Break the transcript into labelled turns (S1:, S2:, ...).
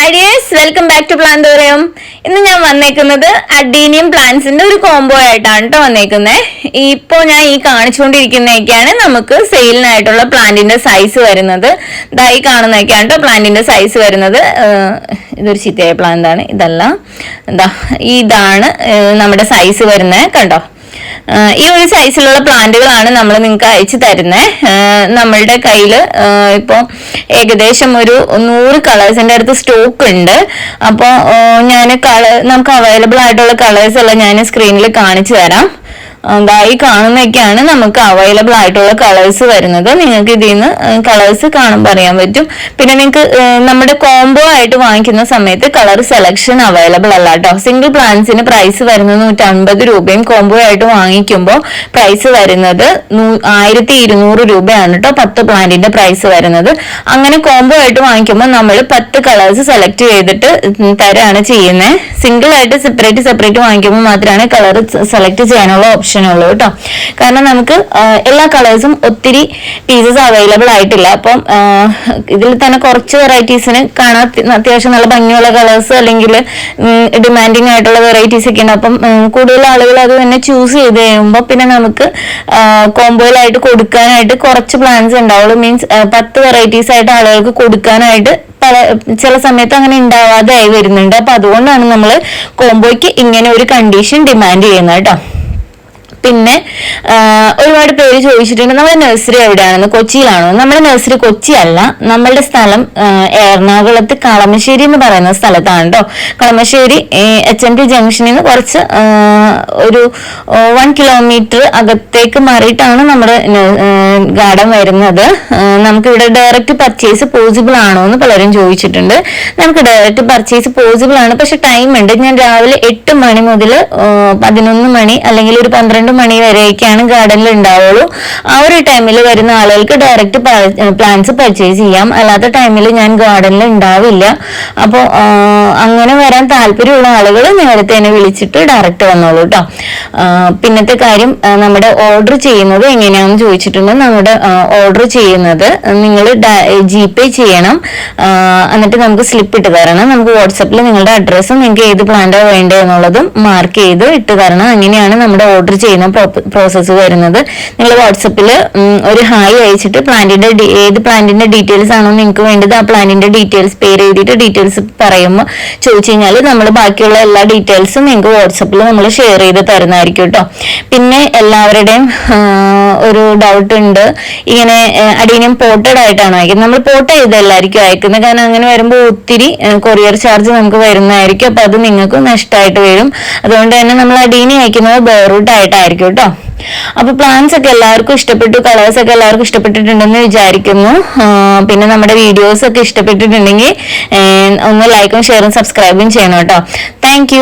S1: Hi welcome back to Planthorium ഇന്ന് ഞാൻ വന്നേക്കുന്നത് അഡീനിയം പ്ലാന്റ്സിന്റെ ഒരു കോംബോ ആയിട്ടാണ് കേട്ടോ വന്നേക്കുന്നത് ഇപ്പോ ഞാൻ ഈ കാണിച്ചുകൊണ്ടിരിക്കുന്നതൊക്കെയാണ് നമുക്ക് സെയിലിനായിട്ടുള്ള പ്ലാന്റിന്റെ സൈസ് വരുന്നത്. ദാ ഈ കാണുന്നതൊക്കെയാണ് കേട്ടോ പ്ലാന്റിന്റെ സൈസ് വരുന്നത്. ഇതൊരു ചിത്തയായ പ്ലാന്റ് ആണ് ഇതല്ല. എന്താ ഇതാണ് നമ്മുടെ സൈസ് വരുന്നത്. കണ്ടോ? ഈ ഒരു സൈസിലുള്ള പ്ലാന്റുകളാണ് നമ്മൾ നിങ്ങൾക്ക് അയച്ചു തരുന്നത് നമ്മളുടെ കയ്യിൽ ഇപ്പോൾ ഏകദേശം ഒരു നൂറ് കളേഴ്സിന്റെ അടുത്ത് സ്റ്റോക്ക് ഉണ്ട്. അപ്പോൾ ഞാൻ കളർ നമുക്ക് അവൈലബിൾ ആയിട്ടുള്ള കളേഴ്സ് എല്ലാം ഞാൻ സ്ക്രീനിൽ കാണിച്ചു തരാം. ഈ കാണുന്നൊക്കെയാണ് നമുക്ക് അവൈലബിൾ ആയിട്ടുള്ള കളേഴ്സ് വരുന്നത്. നിങ്ങൾക്ക് ഇതിൽ നിന്ന് കളേഴ്സ് കാണുമ്പോൾ അറിയാൻ പറ്റും. പിന്നെ നിങ്ങൾക്ക് നമ്മുടെ കോംബോ ആയിട്ട് വാങ്ങിക്കുന്ന സമയത്ത് കളർ സെലക്ഷൻ അവൈലബിൾ അല്ല കേട്ടോ സിംഗിൾ പ്ലാന്റ്സിന് പ്രൈസ് വരുന്നത് നൂറ്റമ്പത് രൂപയും കോംബോ ആയിട്ട് വാങ്ങിക്കുമ്പോൾ പ്രൈസ് വരുന്നത് ആയിരത്തി ഇരുന്നൂറ് രൂപയാണ് കേട്ടോ പത്ത് പ്ലാന്റിന്റെ പ്രൈസ് വരുന്നത്. അങ്ങനെ കോംബോ ആയിട്ട് വാങ്ങിക്കുമ്പോൾ നമ്മൾ പത്ത് കളേഴ്സ് സെലക്ട് ചെയ്തിട്ട് തരാണ് ചെയ്യുന്നത് സിംഗിൾ ആയിട്ട് സെപ്പറേറ്റ് സെപ്പറേറ്റ് വാങ്ങിക്കുമ്പോൾ മാത്രമാണ് കളർ സെലക്ട് ചെയ്യാനുള്ള ഓപ്ഷൻ ഉള്ളൂ കേട്ടോ. കാരണം നമുക്ക് എല്ലാ കളേഴ്സും ഒത്തിരി പീസസ് അവൈലബിൾ ആയിട്ടില്ല. അപ്പം ഇതിൽ തന്നെ കുറച്ച് വെറൈറ്റീസിന് കാണാൻ അത്യ- അത്യാവശ്യം നല്ല ഭംഗിയുള്ള കളേഴ്സ് അല്ലെങ്കിൽ ഡിമാൻഡിങ് ആയിട്ടുള്ള വെറൈറ്റീസ് ഒക്കെ ഉണ്ട്. അപ്പം കൂടുതൽ ആളുകൾ അത് തന്നെ ചൂസ് ചെയ്ത് കഴിയുമ്പോൾ പിന്നെ നമുക്ക് കോംബോയിലായിട്ട് കൊടുക്കാനായിട്ട് കുറച്ച് പ്ലാൻസ് ഉണ്ടാവുള്ളൂ. മീൻസ് പത്ത് വെറൈറ്റീസ് ആയിട്ട് ആളുകൾക്ക് കൊടുക്കാനായിട്ട് പല ചില സമയത്ത് അങ്ങനെ ഉണ്ടാവാതെ ആയി വരുന്നുണ്ട്. അപ്പൊ അതുകൊണ്ടാണ് നമ്മൾ കോംബോയ്ക്ക് ഇങ്ങനെ ഒരു കണ്ടീഷൻ ഡിമാൻഡ് ചെയ്യുന്നത് കേട്ടോ. പിന്നെ ഒരുപാട് പേര് ചോദിച്ചിട്ടുണ്ട് നമ്മുടെ നഴ്സറി എവിടെയാണെന്ന്? കൊച്ചിയിലാണോ? നമ്മുടെ നഴ്സറി കൊച്ചി അല്ല നമ്മളുടെ സ്ഥലം എറണാകുളത്ത് കളമശ്ശേരി എന്ന് പറയുന്ന സ്ഥലത്താണ് കേട്ടോ കളമശ്ശേരി എച്ച് എം ടി ജംഗ്ഷനിൽ നിന്ന് കുറച്ച് ഒരു വൺ കിലോമീറ്റർ അകത്തേക്ക് മാറിയിട്ടാണ് നമ്മുടെ ഗാർഡൻ വരുന്നത്. നമുക്ക് ഇവിടെ ഡയറക്റ്റ് പർച്ചേസ് പോസിബിൾ ആണോ എന്ന് പലരും ചോദിച്ചിട്ടുണ്ട്. നമുക്ക് ഡയറക്റ്റ് പർച്ചേസ് പോസിബിൾ ആണ്. പക്ഷെ ടൈം ഉണ്ട്. ഞാൻ രാവിലെ എട്ട് മണി മുതൽ പതിനൊന്ന് മണി അല്ലെങ്കിൽ ഒരു പന്ത്രണ്ട് മണി വരെയൊക്കെയാണ് ഗാർഡനിൽ ഉണ്ടാവുള്ളൂ. ആ ഒരു ടൈമിൽ വരുന്ന ആളുകൾക്ക് ഡയറക്റ്റ് പ്ലാന്റ്സ് പർച്ചേസ് ചെയ്യാം. അല്ലാത്ത ടൈമിൽ ഞാൻ ഗാർഡനിൽ ഉണ്ടാവില്ല. അപ്പോൾ അങ്ങനെ വരാൻ താല്പര്യമുള്ള ആളുകൾ നേരത്തെ തന്നെ വിളിച്ചിട്ട് ഡയറക്റ്റ് വന്നോളൂ കേട്ടോ പിന്നത്തെ കാര്യം നമ്മുടെ ഓർഡർ ചെയ്യുന്നത് എങ്ങനെയാണെന്ന് ചോദിച്ചിട്ടുണ്ട്. നമ്മുടെ ഓർഡർ ചെയ്യുന്നത് നിങ്ങൾ ജി പേ ചെയ്യണം. എന്നിട്ട് നമുക്ക് സ്ലിപ്പ് ഇട്ട് തരണം. നമുക്ക് വാട്സപ്പിൽ നിങ്ങളുടെ അഡ്രസ്സും നിങ്ങൾക്ക് ഏത് പ്ലാന്റാണ് വേണ്ടത് എന്നുള്ളതും മാർക്ക് ചെയ്ത് ഇട്ട് തരണം. അങ്ങനെയാണ് നമ്മുടെ ഓർഡർ ചെയ്യുന്ന പ്രോസസ്സ് വരുന്നത്. നിങ്ങൾ വാട്സപ്പിൽ ഒരു ഹായ് അയച്ചിട്ട് പ്ലാന്റിന്റെ ഏത് പ്ലാന്റിന്റെ ഡീറ്റെയിൽസ് ആണോ നിങ്ങൾക്ക് വേണ്ടത് ആ പ്ലാന്റിന്റെ ഡീറ്റെയിൽസ് പേര് എഴുതിയിട്ട് ഡീറ്റെയിൽസ് പറയുമ്പോൾ ചോദിച്ചു കഴിഞ്ഞാൽ നമ്മൾ ബാക്കിയുള്ള എല്ലാ ഡീറ്റെയിൽസും നിങ്ങൾക്ക് വാട്സപ്പിൽ നമ്മൾ ഷെയർ ചെയ്ത് തരുന്നതായിരിക്കും കേട്ടോ പിന്നെ എല്ലാവരുടെയും ഒരു ഡൗട്ട് ഉണ്ട്. ഇങ്ങനെ അടീനിയം പോർട്ടഡ് ആയിട്ടാണോ അയക്കുന്നത്? നമ്മൾ പോട്ട് ചെയ്തല്ലായിരിക്കും അയക്കുന്നത്. കാരണം അങ്ങനെ വരുമ്പോൾ ഒത്തിരി കൊറിയർ ചാർജ് നമുക്ക് വരുന്നതായിരിക്കും. അപ്പൊ അത് നിങ്ങൾക്ക് നഷ്ടമായിട്ട് വരും. അതുകൊണ്ട് തന്നെ നമ്മൾ അടീനി അയക്കുന്നത് ബേറൂട്ട് ആയിട്ടായിരിക്കും കേട്ടോ. അപ്പൊ പ്ലാൻസ് ഒക്കെ എല്ലാവർക്കും ഇഷ്ടപ്പെട്ടു കളേഴ്സ് ഒക്കെ എല്ലാവർക്കും ഇഷ്ടപ്പെട്ടിട്ടുണ്ടെന്ന് വിചാരിക്കുന്നു. പിന്നെ നമ്മുടെ വീഡിയോസ് ഒക്കെ ഇഷ്ടപ്പെട്ടിട്ടുണ്ടെങ്കിൽ ഒന്ന് ലൈക്കും ഷെയറും സബ്സ്ക്രൈബും ചെയ്യണം കേട്ടോ. താങ്ക്